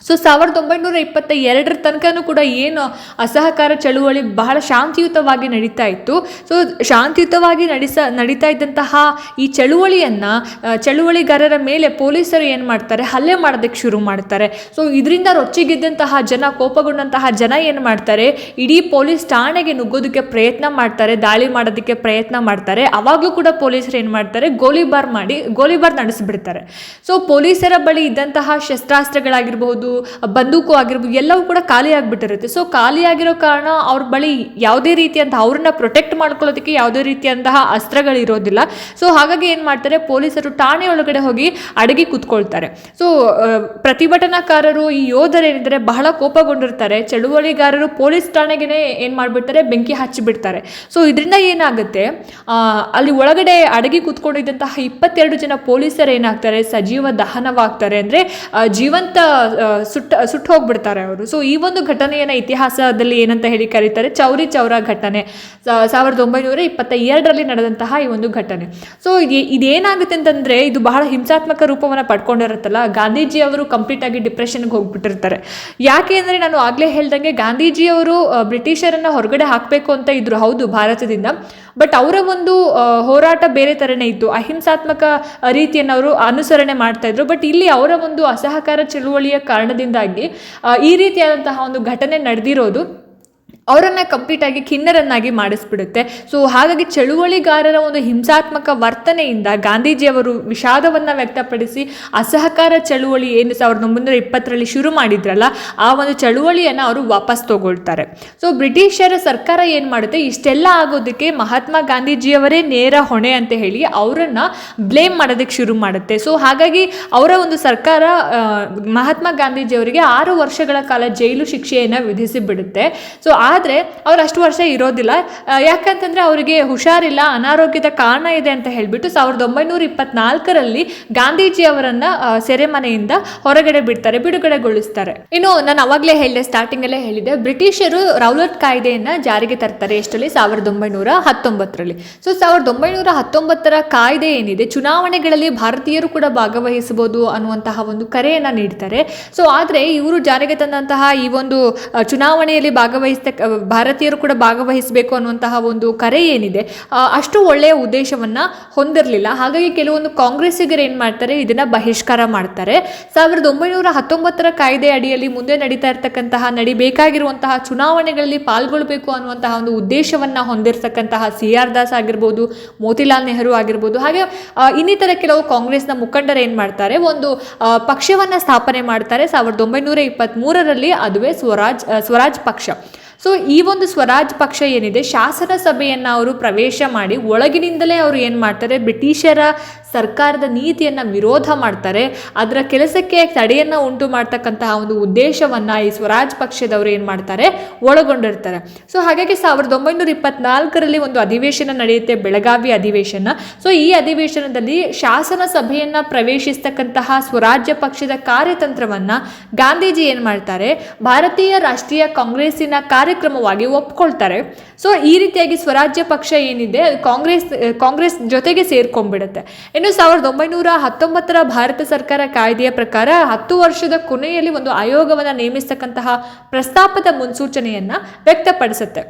ಸೊ ಸಾವಿರದ ಒಂಬೈನೂರ ಇಪ್ಪತ್ತ ಎರಡರ ತನಕನೂ ಕೂಡ ಏನು ಅಸಹಕಾರ ಚಳುವಳಿ ಬಹಳ ಶಾಂತಿಯುತವಾಗಿ ನಡೀತಾ ಇತ್ತು. ಸೊ ಶಾಂತಿಯುತವಾಗಿ ನಡೆಸ, ನಡೀತಾ ಇದ್ದಂತಹ ಈ ಚಳುವಳಿಯನ್ನು ಚಳುವಳಿಗಾರರ ಮೇಲೆ ಪೊಲೀಸರು ಏನು ಮಾಡ್ತಾರೆ? ಹಲ್ಲೆ ಮಾಡೋದಕ್ಕೆ ಶುರು ಮಾಡ್ತಾರೆ. ಸೊ ಇದರಿಂದ ರೊಚ್ಚಿಗಿದ್ದಂತಹ ಜನ, ಕೋಪಗೊಂಡಂತಹ ಜನ ಏನು ಮಾಡ್ತಾರೆ? ಇಡೀ ಪೊಲೀಸ್ ಠಾಣೆಗೆ ನುಗ್ಗೋದಕ್ಕೆ ಪ್ರಯತ್ನ ಮಾಡ್ತಾರೆ, ದಾಳಿ ಮಾಡೋದಕ್ಕೆ ಪ್ರಯತ್ನ ಮಾಡ್ತಾರೆ. ಅವಾಗಲೂ ಕೂಡ ಪೊಲೀಸರು ಏನು ಮಾಡ್ತಾರೆ? ಗೋಲಿಬಾರ್ ಮಾಡಿ, ಗೋಲಿಬಾರ್ ನಡೆಸಿಬಿಡ್ತಾರೆ. ಸೊ ಪೊಲೀಸರ ಬಳಿ ಇದ್ದಂತಹ ಶಸ್ತ್ರಾಸ್ತ್ರಗಳಾಗಿರ್ಬೋದು ಬಂದೂಕು ಆಗಿರ್ಬೋದು, ಎಲ್ಲವೂ ಕೂಡ ಖಾಲಿ ಆಗಿಬಿಟ್ಟಿರುತ್ತೆ. ಸೊ ಖಾಲಿ ಆಗಿರೋ ಕಾರಣ ಅವ್ರ ಬಳಿ ಯಾವುದೇ ರೀತಿಯಂತಹ ಅವ್ರನ್ನ ಪ್ರೊಟೆಕ್ಟ್ ಮಾಡ್ಕೊಳ್ಳೋದಕ್ಕೆ ಯಾವುದೇ ರೀತಿಯಂತಹ ಅಸ್ತ್ರಗಳಿರೋದಿಲ್ಲ. ಸೊ ಹಾಗಾಗಿ ಏನು ಮಾಡ್ತಾರೆ, ಪೊಲೀಸರು ಠಾಣೆ ಒಳಗಡೆ ಹೋಗಿ ಅಡಗಿ ಕೂತ್ಕೊಳ್ತಾರೆ. ಸೊ ಪ್ರತಿಭಟನಾಕಾರರು ಈ ಯೋಧರೇನಿದ್ದಾರೆ ಬಹಳ ಕೋಪಗೊಂಡಿರ್ತಾರೆ. ಚಳುವಳಿಗಾರರು ಪೊಲೀಸ್ ಠಾಣೆಗೆ ಏನು ಮಾಡಿಬಿಡ್ತಾರೆ, ಬೆಂಕಿ ಹಚ್ಚಿಬಿಡ್ತಾರೆ. ಸೊ ಇದರಿಂದ ಏನಾಗುತ್ತೆ ಅಲ್ಲಿ ಒಳಗಡೆ ಅಡಗಿ ಕೂತ್ಕೊಂಡಿದ್ದಂತಹ ಇಪ್ಪತ್ತೆರಡು ಜನ ಪೊಲೀಸರು ಏನಾಗ್ತಾರೆ, ಸಜೀವ ದಹನವಾಗ್ತಾರೆ. ಅಂದರೆ ಜೀವಂತ ಸುಟ್ಟ, ಸುಟ್ಟು ಹೋಗ್ಬಿಡ್ತಾರೆ ಅವರು. ಸೊ ಈ ಒಂದು ಘಟನೆಯನ್ನು ಇತಿಹಾಸದಲ್ಲಿ ಏನಂತ ಹೇಳಿ ಕರೀತಾರೆ? ಚೌರಿ ಚೌರ ಘಟನೆ. ಸಾವಿರದ ಒಂಬೈನೂರ ಇಪ್ಪತ್ತ ಎರಡರಲ್ಲಿ ನಡೆದಂತಹ ಈ ಒಂದು ಘಟನೆ. ಸೊ ಇದೇನಾಗುತ್ತೆ ಅಂತಂದರೆ, ಇದು ಬಹಳ ಹಿಂಸಾತ್ಮಕ ರೂಪವನ್ನು ಪಡ್ಕೊಂಡಿರುತ್ತಲ್ಲ? ಗಾಂಧೀಜಿ ಅವರು ಕಂಪ್ಲೀಟ್ ಆಗಿ ಡಿಪ್ರೆಷನ್ಗೆ ಹೋಗ್ಬಿಟ್ಟಿರ್ತಾರೆ. ಯಾಕೆ ಅಂದರೆ ನಾನು ಆಗಲೇ ಹೇಳ್ದಂಗೆ ಗಾಂಧೀಜಿಯವರು ಬ್ರಿಟಿಷರನ್ನು ಹೊರಗಡೆ ಹಾಕಬೇಕು ಅಂತ ಇದ್ರು. ಹೌದು, ಭಾರತದಿಂದ. ಬಟ್ ಅವರ ಒಂದು ಹೋರಾಟ ಬೇರೆ ಥರನೇ ಇತ್ತು. ಅಹಿಂಸಾತ್ಮಕ ರೀತಿಯನ್ನು ಅವರು ಅನುಸರಣೆ ಮಾಡ್ತಾ ಇದ್ರು. ಬಟ್ ಇಲ್ಲಿ ಅವರ ಒಂದು ಅಸಹಕಾರ ಚಳುವಳಿಯ ಕಾರಣದಿಂದಾಗಿ ಈ ರೀತಿಯಾದಂತಹ ಒಂದು ಘಟನೆ ನಡೆದಿರೋದು ಅವರನ್ನು ಕಂಪ್ಲೀಟಾಗಿ ಖಿನ್ನರನ್ನಾಗಿ ಮಾಡಿಸ್ಬಿಡುತ್ತೆ. ಸೊ ಹಾಗಾಗಿ ಚಳುವಳಿಗಾರರ ಒಂದು ಹಿಂಸಾತ್ಮಕ ವರ್ತನೆಯಿಂದ ಗಾಂಧೀಜಿಯವರು ವಿಷಾದವನ್ನು ವ್ಯಕ್ತಪಡಿಸಿ ಅಸಹಕಾರ ಚಳುವಳಿ ಏನು ಸಾವಿರದ ಒಂಬೈನೂರ ಇಪ್ಪತ್ತರಲ್ಲಿ ಶುರು ಮಾಡಿದ್ರಲ್ಲ ಆ ಒಂದು ಚಳುವಳಿಯನ್ನು ಅವರು ವಾಪಸ್ ತಗೊಳ್ತಾರೆ. ಸೊ ಬ್ರಿಟಿಷರ ಸರ್ಕಾರ ಏನು ಮಾಡುತ್ತೆ? ಇಷ್ಟೆಲ್ಲ ಆಗೋದಕ್ಕೆ ಮಹಾತ್ಮ ಗಾಂಧೀಜಿಯವರೇ ನೇರ ಹೊಣೆ ಅಂತ ಹೇಳಿ ಅವರನ್ನು ಬ್ಲೇಮ್ ಮಾಡೋದಕ್ಕೆ ಶುರು ಮಾಡುತ್ತೆ. ಸೊ ಹಾಗಾಗಿ ಅವರ ಒಂದು ಸರ್ಕಾರ ಆ, ಮಹಾತ್ಮ ಗಾಂಧೀಜಿಯವರಿಗೆ ಆರು ವರ್ಷಗಳ ಕಾಲ ಜೈಲು ಶಿಕ್ಷೆಯನ್ನು ವಿಧಿಸಿಬಿಡುತ್ತೆ. ಸೊ ಸೊ ಆದರೆ ಅವ್ರು ಅಷ್ಟು ವರ್ಷ ಇರೋದಿಲ್ಲ. ಯಾಕಂತಂದರೆ ಅವರಿಗೆ ಹುಷಾರಿಲ್ಲ, ಅನಾರೋಗ್ಯದ ಕಾರಣ ಇದೆ ಅಂತ ಹೇಳಿಬಿಟ್ಟು ಸಾವಿರದ ಒಂಬೈನೂರ ಇಪ್ಪತ್ನಾಲ್ಕರಲ್ಲಿ ಗಾಂಧೀಜಿಯವರನ್ನು ಸೆರೆಮನೆಯಿಂದ ಹೊರಗಡೆ ಬಿಡ್ತಾರೆ, ಬಿಡುಗಡೆಗೊಳಿಸ್ತಾರೆ. ಇನ್ನು ನಾನು ಅವಾಗಲೇ ಹೇಳಿದೆ ಸ್ಟಾರ್ಟಿಂಗಲ್ಲೇ ಹೇಳಿದೆ, ಬ್ರಿಟಿಷರು ರೌಲಟ್ ಕಾಯ್ದೆಯನ್ನು ಜಾರಿಗೆ ತರ್ತಾರೆ ಎಷ್ಟರಲ್ಲಿ? ಸಾವಿರದ ಒಂಬೈನೂರ ಹತ್ತೊಂಬತ್ತರಲ್ಲಿ. ಸೊ ಸಾವಿರದ ಒಂಬೈನೂರ ಹತ್ತೊಂಬತ್ತರ ಕಾಯ್ದೆ ಏನಿದೆ? ಚುನಾವಣೆಗಳಲ್ಲಿ ಭಾರತೀಯರು ಕೂಡ ಭಾಗವಹಿಸಬಹುದು ಅನ್ನುವಂತಹ ಒಂದು ಕರೆಯನ್ನು ನೀಡ್ತಾರೆ. ಸೊ ಆದರೆ ಇವರು ಜಾರಿಗೆ ತಂದಂತಹ ಈ ಒಂದು ಚುನಾವಣೆಯಲ್ಲಿ ಭಾಗವಹಿಸ್ತಕ್ಕ ಭಾರತೀಯರು ಕೂಡ ಭಾಗವಹಿಸಬೇಕು ಅನ್ನುವಂತಹ ಒಂದು ಕರೆ ಏನಿದೆ ಅಷ್ಟು ಒಳ್ಳೆಯ ಉದ್ದೇಶವನ್ನು ಹೊಂದಿರಲಿಲ್ಲ. ಹಾಗಾಗಿ ಕೆಲವೊಂದು ಕಾಂಗ್ರೆಸ್ಸಿಗರು ಏನು ಮಾಡ್ತಾರೆ, ಇದನ್ನು ಬಹಿಷ್ಕಾರ ಮಾಡ್ತಾರೆ. ಸಾವಿರದ ಒಂಬೈನೂರ ಹತ್ತೊಂಬತ್ತರ ಕಾಯ್ದೆ ಅಡಿಯಲ್ಲಿ ಮುಂದೆ ನಡೀತಾ ಇರತಕ್ಕಂತಹ ನಡಿಬೇಕಾಗಿರುವಂತಹ ಚುನಾವಣೆಗಳಲ್ಲಿ ಪಾಲ್ಗೊಳ್ಬೇಕು ಅನ್ನುವಂತಹ ಒಂದು ಉದ್ದೇಶವನ್ನು ಹೊಂದಿರತಕ್ಕಂತಹ ಸಿ ಆರ್ ದಾಸ್ ಆಗಿರ್ಬೋದು, ಮೋತಿಲಾಲ್ ನೆಹರು ಆಗಿರ್ಬೋದು, ಹಾಗೆ ಇನ್ನಿತರ ಕೆಲವು ಕಾಂಗ್ರೆಸ್ನ ಮುಖಂಡರು ಏನು ಮಾಡ್ತಾರೆ, ಒಂದು ಪಕ್ಷವನ್ನು ಪಕ್ಷವನ್ನ ಸ್ಥಾಪನೆ ಮಾಡ್ತಾರೆ. ಸಾವಿರದ ಒಂಬೈನೂರ ಇಪ್ಪತ್ತ್ಮೂರರಲ್ಲಿ ಅದುವೇ ಸ್ವರಾಜ್ ಸ್ವರಾಜ್ ಪಕ್ಷ. ಸೊ ಈ ಒಂದು ಸ್ವರಾಜ್ ಪಕ್ಷ ಏನಿದೆ ಶಾಸನ ಸಭೆಯನ್ನು ಅವರು ಪ್ರವೇಶ ಮಾಡಿ ಒಳಗಿನಿಂದಲೇ ಅವರು ಏನು ಮಾಡ್ತಾರೆ, ಬ್ರಿಟಿಷರ ಸರ್ಕಾರದ ನೀತಿಯನ್ನು ವಿರೋಧ ಮಾಡ್ತಾರೆ, ಅದರ ಕೆಲಸಕ್ಕೆ ತಡೆಯನ್ನು ಉಂಟು ಮಾಡ್ತಕ್ಕಂತಹ ಒಂದು ಉದ್ದೇಶವನ್ನು ಈ ಸ್ವರಾಜ್ ಪಕ್ಷದವರು ಏನು ಮಾಡ್ತಾರೆ, ಒಳಗೊಂಡಿರ್ತಾರೆ. ಸೊ ಹಾಗಾಗಿ ಸಾವಿರದ ಒಂಬೈನೂರ ಇಪ್ಪತ್ನಾಲ್ಕರಲ್ಲಿ ಒಂದು ಅಧಿವೇಶನ ನಡೆಯುತ್ತೆ, ಬೆಳಗಾವಿ ಅಧಿವೇಶನ. ಸೊ ಈ ಅಧಿವೇಶನದಲ್ಲಿ ಶಾಸನ ಸಭೆಯನ್ನು ಪ್ರವೇಶಿಸ್ತಕ್ಕಂತಹ ಸ್ವರಾಜ್ಯ ಪಕ್ಷದ ಕಾರ್ಯತಂತ್ರವನ್ನು ಗಾಂಧೀಜಿ ಏನು ಮಾಡ್ತಾರೆ, ಭಾರತೀಯ ರಾಷ್ಟ್ರೀಯ ಕಾಂಗ್ರೆಸ್ಸಿನ ಕಾರ್ಯಕ್ರಮವಾಗಿ ಒಪ್ಕೊಳ್ತಾರೆ. ಸೊ ಈ ರೀತಿಯಾಗಿ ಸ್ವರಾಜ್ಯ ಪಕ್ಷ ಏನಿದೆ, ಕಾಂಗ್ರೆಸ್ ಕಾಂಗ್ರೆಸ್ ಜೊತೆಗೆ ಸೇರ್ಕೊಂಡ್ಬಿಡುತ್ತೆ. ಇನ್ನು ಸಾವಿರದ ಒಂಬೈನೂರ ಹತ್ತೊಂಬತ್ತರ ಭಾರತ ಸರ್ಕಾರ ಕಾಯ್ದೆಯ ಪ್ರಕಾರ ಹತ್ತು ವರ್ಷದ ಕೊನೆಯಲ್ಲಿ ಒಂದು ಆಯೋಗವನ್ನು ನೇಮಿಸತಕ್ಕಂತಹ ಪ್ರಸ್ತಾಪದ ಮುನ್ಸೂಚನೆಯನ್ನ ವ್ಯಕ್ತಪಡಿಸುತ್ತೆ.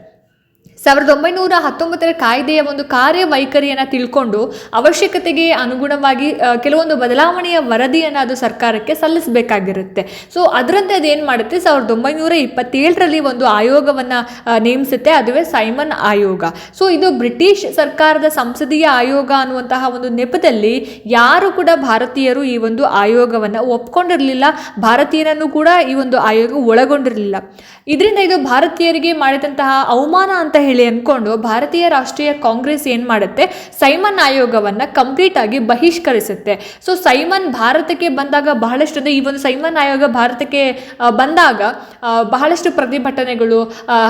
ಸಾವಿರದ ಒಂಬೈನೂರ ಹತ್ತೊಂಬತ್ತರ ಕಾಯ್ದೆಯ ಒಂದು ಕಾರ್ಯವೈಖರಿಯನ್ನು ತಿಳ್ಕೊಂಡು ಅವಶ್ಯಕತೆಗೆ ಅನುಗುಣವಾಗಿ ಕೆಲವೊಂದು ಬದಲಾವಣೆಯ ವರದಿಯನ್ನು ಅದು ಸರ್ಕಾರಕ್ಕೆ ಸಲ್ಲಿಸಬೇಕಾಗಿರುತ್ತೆ. ಸೊ ಅದರಂತೆ ಅದೇನು ಮಾಡುತ್ತೆ? ಸಾವಿರದ ಒಂಬೈನೂರ ಇಪ್ಪತ್ತೇಳರಲ್ಲಿ ಒಂದು ಆಯೋಗವನ್ನು ನೇಮಿಸುತ್ತೆ. ಅದುವೇ ಸೈಮನ್ ಆಯೋಗ. ಸೊ ಇದು ಬ್ರಿಟಿಷ್ ಸರ್ಕಾರದ ಸಂಸದೀಯ ಆಯೋಗ ಅನ್ನುವಂತಹ ಒಂದು ನೆಪದಲ್ಲಿ ಯಾರು ಕೂಡ ಭಾರತೀಯರು ಈ ಒಂದು ಆಯೋಗವನ್ನು ಒಪ್ಕೊಂಡಿರಲಿಲ್ಲ. ಭಾರತೀಯರನ್ನು ಕೂಡ ಈ ಒಂದು ಆಯೋಗ ಒಳಗೊಂಡಿರಲಿಲ್ಲ. ಇದರಿಂದ ಇದು ಭಾರತೀಯರಿಗೆ ಮಾಡಿದಂತಹ ಅವಮಾನ ಅಂತ ಹೇಳಿ ಅನ್ಕೊಂಡು ಭಾರತೀಯ ರಾಷ್ಟ್ರೀಯ ಕಾಂಗ್ರೆಸ್ ಏನು ಮಾಡುತ್ತೆ? ಸೈಮನ್ ಆಯೋಗವನ್ನು ಕಂಪ್ಲೀಟ್ ಆಗಿ ಬಹಿಷ್ಕರಿಸುತ್ತೆ. ಸೊ ಸೈಮನ್ ಭಾರತಕ್ಕೆ ಬಂದಾಗ ಬಹಳಷ್ಟು ಅಂದರೆ ಈ ಒಂದು ಸೈಮನ್ ಆಯೋಗ ಭಾರತಕ್ಕೆ ಬಂದಾಗ ಬಹಳಷ್ಟು ಪ್ರತಿಭಟನೆಗಳು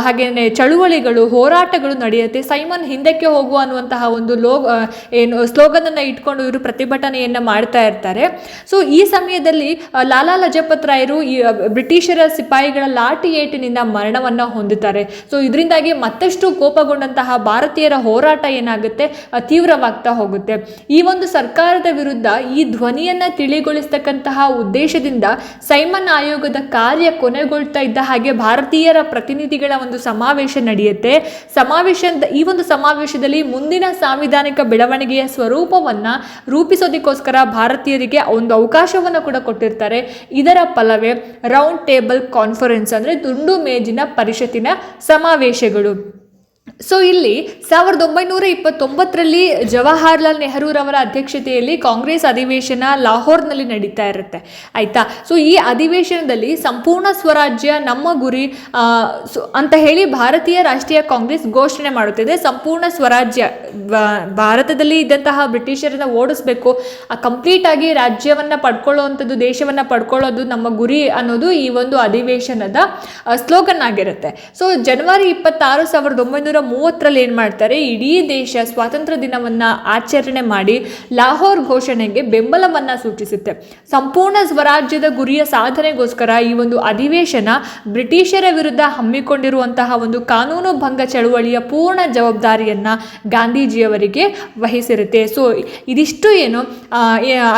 ಹಾಗೆಯೇ ಹಾಗೇನೆ ಚಳುವಳಿಗಳು, ಹೋರಾಟಗಳು ನಡೆಯುತ್ತೆ. ಸೈಮನ್ ಹಿಂದಕ್ಕೆ ಹೋಗುವ ಅನ್ನುವಂತಹ ಒಂದು ಲೋ ಏನು ಸ್ಲೋಗನನ್ನು ಇಟ್ಕೊಂಡು ಇವರು ಪ್ರತಿಭಟನೆಯನ್ನು ಮಾಡ್ತಾ ಇರ್ತಾರೆ. ಸೊ ಈ ಸಮಯದಲ್ಲಿ ಲಾಲಾ ಲಜಪತ್ ರಾಯರು ಈ ಬ್ರಿಟಿಷರ ಸಿಪಾಯಿಗಳ ಲಾಠಿ ಏಟಿನಿಂದ ಮರಣವನ್ನು ಹೊಂದುತ್ತಾರೆ. ಸೊ ಇದರಿಂದಾಗಿ ಮತ್ತಷ್ಟು ಕೋಪಗೊಂಡಂತಹ ಭಾರತೀಯರ ಹೋರಾಟ ಏನಾಗುತ್ತೆ? ತೀವ್ರವಾಗ್ತಾ ಹೋಗುತ್ತೆ. ಈ ಒಂದು ಸರ್ಕಾರದ ವಿರುದ್ಧ ಈ ಧ್ವನಿಯನ್ನ ತಿಳಿಗೊಳಿಸ್ತಕ್ಕಂತಹ ಉದ್ದೇಶದಿಂದ ಸೈಮನ್ ಆಯೋಗದ ಕಾರ್ಯ ಕೊನೆಗೊಳ್ತಾ ಇದ್ದ ಹಾಗೆ ಭಾರತೀಯರ ಪ್ರತಿನಿಧಿಗಳ ಒಂದು ಸಮಾವೇಶ ನಡೆಯುತ್ತೆ. ಸಮಾವೇಶ ಈ ಒಂದು ಸಮಾವೇಶದಲ್ಲಿ ಮುಂದಿನ ಸಾಂವಿಧಾನಿಕ ಬೆಳವಣಿಗೆಯ ಸ್ವರೂಪವನ್ನ ರೂಪಿಸೋದಕ್ಕೋಸ್ಕರ ಭಾರತೀಯರಿಗೆ ಒಂದು ಅವಕಾಶವನ್ನು ಕೂಡ ಕೊಟ್ಟಿರ್ತಾರೆ. ಇದರ ಫಲವೇ ರೌಂಡ್ ಟೇಬಲ್ ಕಾನ್ಫರೆನ್ಸ್ ಅಂದ್ರೆ ದುಂಡು ಮೇಜಿನ ಪರಿಷತ್ತಿನ ಸಮಾವೇಶಗಳು. ಸೊ ಇಲ್ಲಿ ಸಾವಿರದ ಒಂಬೈನೂರ ಇಪ್ಪತ್ತೊಂಬತ್ತರಲ್ಲಿ ಜವಾಹರ್ಲಾಲ್ ನೆಹರೂರವರ ಅಧ್ಯಕ್ಷತೆಯಲ್ಲಿ ಕಾಂಗ್ರೆಸ್ ಅಧಿವೇಶನ ಲಾಹೋರ್ನಲ್ಲಿ ನಡೀತಾ ಇರುತ್ತೆ. ಆಯಿತಾ? ಸೊ ಈ ಅಧಿವೇಶನದಲ್ಲಿ ಸಂಪೂರ್ಣ ಸ್ವರಾಜ್ಯ ನಮ್ಮ ಗುರಿ ಅಂತ ಹೇಳಿ ಭಾರತೀಯ ರಾಷ್ಟ್ರೀಯ ಕಾಂಗ್ರೆಸ್ ಘೋಷಣೆ ಮಾಡುತ್ತಿದೆ. ಸಂಪೂರ್ಣ ಸ್ವರಾಜ್ಯ ಭಾರತದಲ್ಲಿ ಇದ್ದಂತಹ ಬ್ರಿಟಿಷರನ್ನ ಓಡಿಸ್ಬೇಕು. ಕಂಪ್ಲೀಟ್ ಆಗಿ ರಾಜ್ಯವನ್ನ ಪಡ್ಕೊಳ್ಳುವಂಥದ್ದು, ದೇಶವನ್ನ ಪಡ್ಕೊಳ್ಳೋದು ನಮ್ಮ ಗುರಿ ಅನ್ನೋದು ಈ ಒಂದು ಅಧಿವೇಶನದ ಸ್ಲೋಗನ್ ಆಗಿರುತ್ತೆ. ಸೊ ಜನವರಿ ಇಪ್ಪತ್ತಾರು, ಸಾವಿರದ ಒಂಬೈನೂರ ಮೂವತ್ತರಲ್ಲಿ ಏನು ಮಾಡ್ತಾರೆ? ಇಡೀ ದೇಶ ಸ್ವಾತಂತ್ರ್ಯ ದಿನವನ್ನ ಆಚರಣೆ ಮಾಡಿ ಲಾಹೋರ್ ಘೋಷಣೆಗೆ ಬೆಂಬಲವನ್ನ ಸೂಚಿಸುತ್ತೆ. ಸಂಪೂರ್ಣ ಸ್ವರಾಜ್ಯದ ಗುರಿಯ ಸಾಧನೆಗೋಸ್ಕರ ಈ ಒಂದು ಅಧಿವೇಶನ ಬ್ರಿಟಿಷರ ವಿರುದ್ಧ ಹಮ್ಮಿಕೊಂಡಿರುವಂತಹ ಒಂದು ಕಾನೂನು ಭಂಗ ಚಳುವಳಿಯ ಪೂರ್ಣ ಜವಾಬ್ದಾರಿಯನ್ನ ಗಾಂಧೀಜಿಯವರಿಗೆ ವಹಿಸಿರುತ್ತೆ. ಸೊ ಇದಿಷ್ಟು ಏನು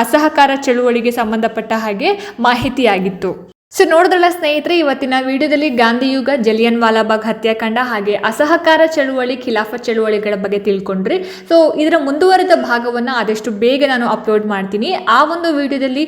ಅಸಹಕಾರ ಚಳುವಳಿಗೆ ಸಂಬಂಧಪಟ್ಟ ಹಾಗೆ ಮಾಹಿತಿಯಾಗಿತ್ತು. ಸೊ ನೋಡಿದ್ರಲ್ಲ ಸ್ನೇಹಿತರೆ, ಇವತ್ತಿನ ವಿಡಿಯೋದಲ್ಲಿ ಗಾಂಧಿ ಯುಗ ಜಲಿಯನ್ ವಾಲಾಬಾಗ್ ಹತ್ಯಾಕಾಂಡ ಹಾಗೆ ಅಸಹಕಾರ ಚಳುವಳಿ, ಖಿಲಾಫ ಚಳುವಳಿಗಳ ಬಗ್ಗೆ ತಿಳ್ಕೊಂಡ್ರಿ. ಸೊ ಇದರ ಮುಂದುವರೆದ ಭಾಗವನ್ನು ಆದಷ್ಟು ಬೇಗ ನಾನು ಅಪ್ಲೋಡ್ ಮಾಡ್ತೀನಿ. ಆ ಒಂದು ವಿಡಿಯೋದಲ್ಲಿ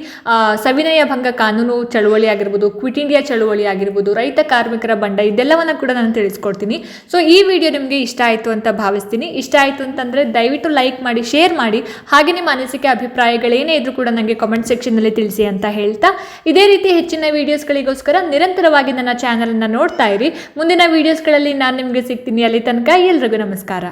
ಸವಿನಯ ಭಂಗ ಕಾನೂನು ಚಳುವಳಿ ಆಗಿರ್ಬೋದು, ಕ್ವಿಟ್ ಇಂಡಿಯಾ ಚಳುವಳಿ ಆಗಿರ್ಬೋದು, ರೈತ ಕಾರ್ಮಿಕರ ಬಂಡ ಇದೆಲ್ಲವನ್ನು ಕೂಡ ನಾನು ತಿಳಿಸ್ಕೊಡ್ತೀನಿ. ಸೊ ಈ ವಿಡಿಯೋ ನಿಮಗೆ ಇಷ್ಟ ಆಯಿತು ಅಂತ ಭಾವಿಸ್ತೀನಿ. ಇಷ್ಟ ಆಯಿತು ಅಂತಂದರೆ ದಯವಿಟ್ಟು ಲೈಕ್ ಮಾಡಿ ಶೇರ್ ಮಾಡಿ. ಹಾಗೆ ನಿಮ್ಮ ಅನಿಸಿಕೆ, ಅಭಿಪ್ರಾಯಗಳೇನೇ ಇದ್ರೂ ಕೂಡ ನನಗೆ ಕಾಮೆಂಟ್ ಸೆಕ್ಷನ್ನಲ್ಲಿ ತಿಳಿಸಿ ಅಂತ ಹೇಳ್ತಾ. ಇದೇ ರೀತಿ ಹೆಚ್ಚಿನ ವಿಡಿಯೋಸ್ಗಳಿಗೋಸ್ಕರ ನಿರಂತರವಾಗಿ ನನ್ನ ಚಾನಲನ್ನು ನೋಡ್ತಾ ಇರಿ. ಮುಂದಿನ ವಿಡಿಯೋಸ್ಗಳಲ್ಲಿ ನಾನು ನಿಮಗೆ ಸಿಗ್ತೀನಿ. ಅಲ್ಲಿ ತನಕ ಎಲ್ರಿಗೂ ನಮಸ್ಕಾರ.